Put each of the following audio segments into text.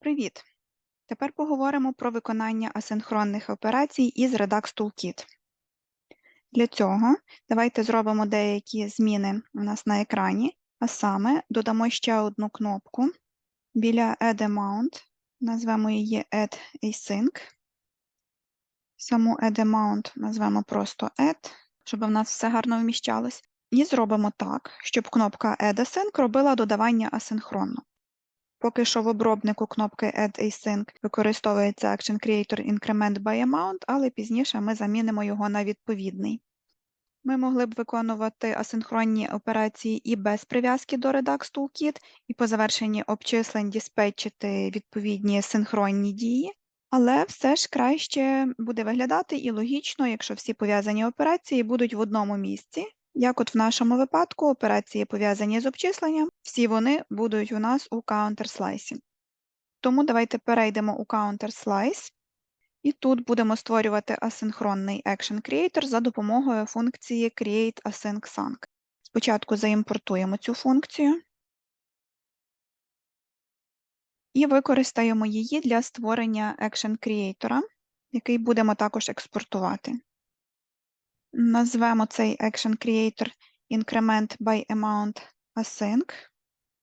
Привіт! Тепер поговоримо про виконання асинхронних операцій із Redux Toolkit. Для цього давайте зробимо деякі зміни у нас на екрані, а саме додамо ще одну кнопку біля Add Amount, назвемо її Add Async. Саму Add Amount назвемо просто Add, щоб в нас все гарно вміщалось. І зробимо так, щоб кнопка Add Async робила додавання асинхронно. Поки що в обробнику кнопки Add Async використовується Action Creator Increment by Amount, але пізніше ми замінимо його на відповідний. Ми могли б виконувати асинхронні операції і без прив'язки до Redux Toolkit, і по завершенні обчислень диспетчити відповідні синхронні дії, але все ж краще буде виглядати і логічно, якщо всі пов'язані операції будуть в одному місці, як от в нашому випадку операції пов'язані з обчисленням, всі вони будуть у нас у counter-slice. Тому давайте перейдемо у counter-slice, і тут будемо створювати асинхронний Action Creator за допомогою функції createAsyncSync. Спочатку заімпортуємо цю функцію і використаємо її для створення Action Creator, який будемо також експортувати. Назвемо цей Action Creator Increment by Amount Async.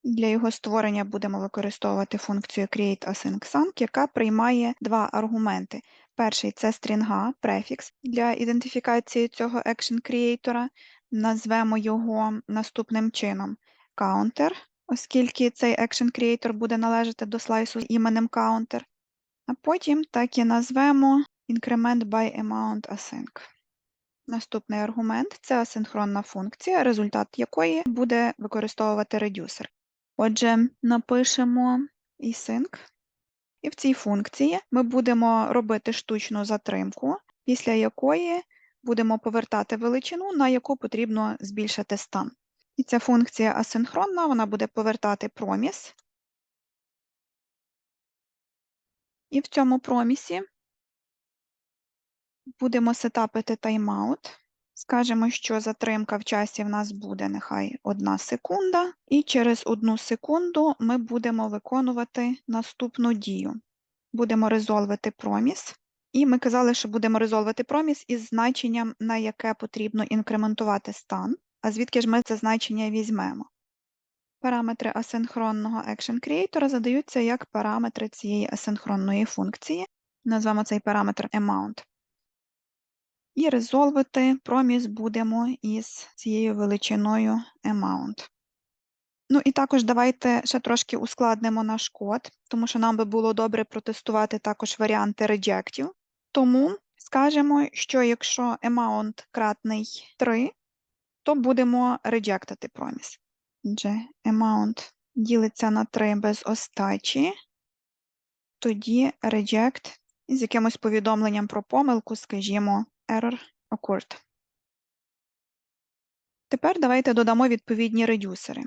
Для його створення будемо використовувати функцію createAsyncSync, яка приймає два аргументи. Перший це стрінга, префікс для ідентифікації цього Action Creator. Назвемо його наступним чином counter, оскільки цей Action Creator буде належати до слайсу іменем counter. А потім так і назвемо Increment by Amount Async. Наступний аргумент це асинхронна функція, результат якої буде використовувати редюсер. Отже, напишемо async, і в цій функції ми будемо робити штучну затримку, після якої будемо повертати величину, на яку потрібно збільшити стан. І ця функція асинхронна, вона буде повертати проміс. І в цьому промісі будемо сетапити тайм-аут. Скажемо, що затримка в часі в нас буде нехай одна секунда, і через одну секунду ми будемо виконувати наступну дію. Будемо резолвити проміс. І ми казали, що будемо резолвити проміс із значенням, на яке потрібно інкрементувати стан. А звідки ж ми це значення візьмемо? Параметри асинхронного Action Creator задаються як параметри цієї асинхронної функції. Назвемо цей параметр amount. І резолвити проміс будемо із цією величиною amount. Ну і також давайте ще трошки ускладнимо наш код, тому що нам би було добре протестувати також варіанти реджектів. Тому скажемо, що якщо amount кратний 3, то будемо реджектити проміс. Отже, amount ділиться на 3 без остачі, тоді reject з якимось повідомленням про помилку, скажімо, error occurred. Тепер давайте додамо відповідні редюсери.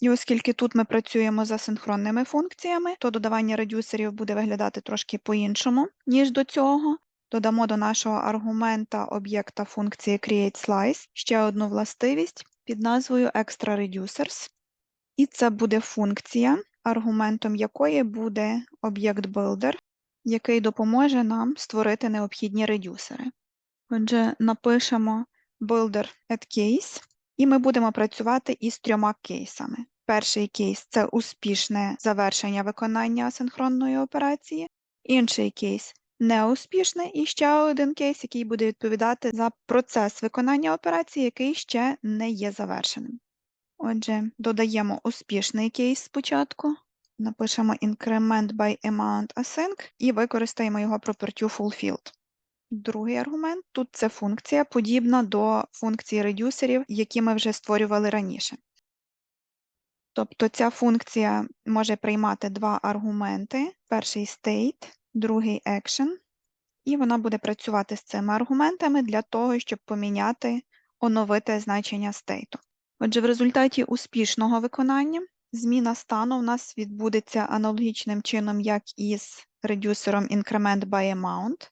І оскільки тут ми працюємо за синхронними функціями, то додавання редюсерів буде виглядати трошки по-іншому, ніж до цього. Додамо до нашого аргумента об'єкта функції createSlice ще одну властивість під назвою ExtraReducers. І це буде функція, аргументом якої буде об'єкт Builder, який допоможе нам створити необхідні редюсери. Отже, напишемо builder at case, і ми будемо працювати із трьома кейсами. Перший кейс це успішне завершення виконання асинхронної операції, інший кейс неуспішне, і ще один кейс, який буде відповідати за процес виконання операції, який ще не є завершеним. Отже, додаємо успішний кейс спочатку, напишемо increment by amount async і використаємо його property fulfilled. Другий аргумент тут це функція, подібна до функції редюсерів, які ми вже створювали раніше. Тобто ця функція може приймати два аргументи: перший state, другий action, і вона буде працювати з цими аргументами для того, щоб поміняти, оновити значення стейту. Отже, в результаті успішного виконання зміна стану у нас відбудеться аналогічним чином, як із редюсером increment by amount.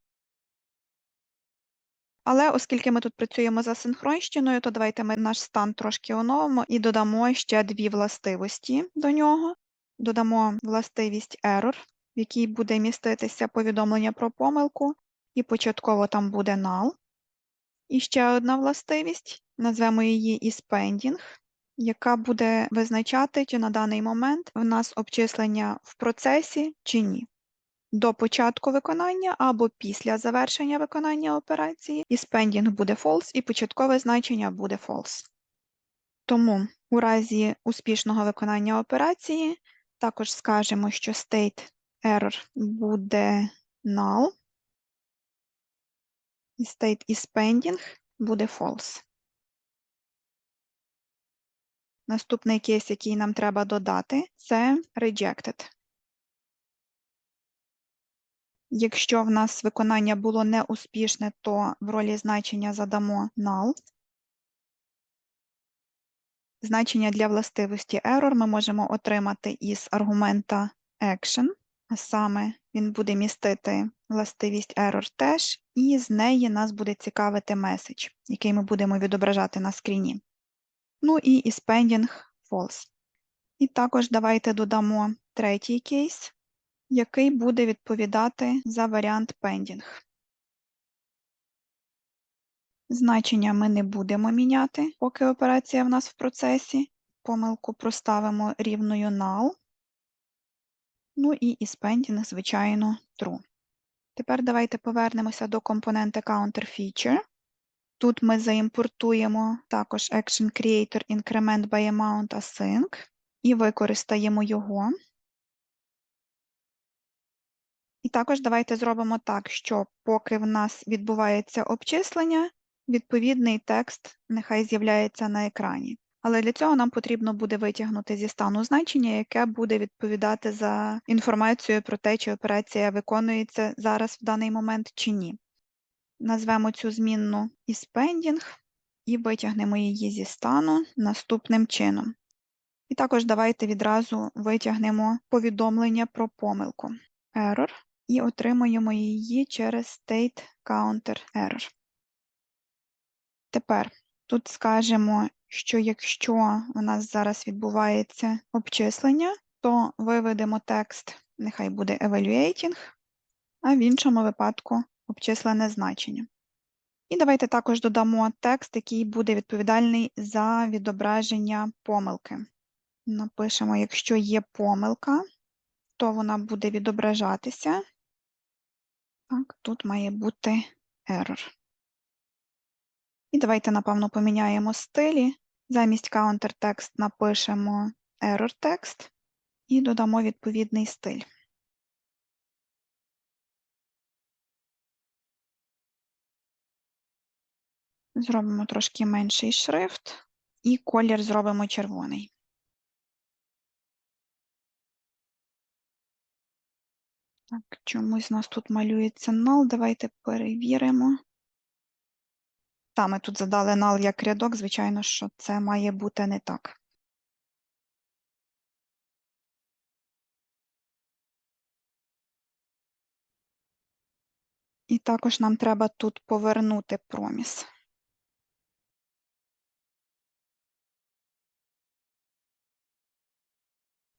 Але оскільки ми тут працюємо за синхронщиною, то давайте ми наш стан трошки оновимо і додамо ще дві властивості до нього. додамо властивість error, в якій буде міститися повідомлення про помилку, і початково там буде null. І ще одна властивість, назвемо її ispending, яка буде визначати, чи на даний момент в нас обчислення в процесі чи ні. До початку виконання або після завершення виконання операції, і spending буде false, і початкове значення буде false. Тому у разі успішного виконання операції також скажемо, що state error буде null, і state is pending буде false. Наступний кейс, який нам треба додати, це rejected. Якщо в нас виконання було неуспішне, то в ролі значення задамо null. Значення для властивості error ми можемо отримати із аргумента action, а саме він буде містити властивість error теж, і з неї нас буде цікавити меседж, який ми будемо відображати на скріні. Ну і spending false. І також давайте додамо третій кейс, який буде відповідати за варіант pending. Значення ми не будемо міняти, поки операція в нас в процесі. Помилку проставимо рівною null. Ну і spending, звичайно, true. Тепер давайте повернемося до компонента counterFeature. Тут ми заімпортуємо також Action Creator Increment by Amount Async і використаємо його. І також давайте зробимо так, що поки в нас відбувається обчислення, відповідний текст нехай з'являється на екрані. Але для цього нам потрібно буде витягнути зі стану значення, яке буде відповідати за інформацію про те, чи операція виконується зараз в даний момент чи ні. Назвемо цю змінну ispending і витягнемо її зі стану наступним чином. І також давайте відразу витягнемо повідомлення про помилку error і отримаємо її через state counter error. Тепер тут скажемо, що якщо у нас зараз відбувається обчислення, то виведемо текст, нехай буде evaluating, а в іншому випадку обчислене значення. І давайте також додамо текст, який буде відповідальний за відображення помилки. Напишемо, якщо є помилка, то вона буде відображатися. Так, тут має бути error. І давайте, напевно, поміняємо стилі. Замість countertext напишемо error text і додамо відповідний стиль. Зробимо трошки менший шрифт і колір зробимо червоний. Так, чомусь у нас тут малюється null. Давайте перевіримо. Та, ми тут задали null як рядок, звичайно, що це має бути не так. І також нам треба тут повернути проміс.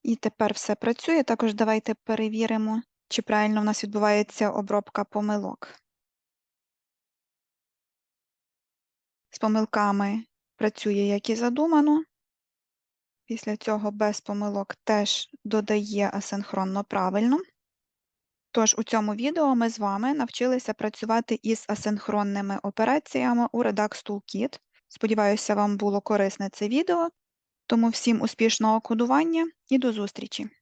І тепер все працює. Також давайте перевіримо, чи правильно в нас відбувається обробка помилок. З помилками працює, як і задумано. Після цього без помилок теж додає асинхронно правильно. Тож у цьому відео ми з вами навчилися працювати із асинхронними операціями у Redux Toolkit. Сподіваюся, вам було корисне це відео. Тому всім успішного кодування і до зустрічі!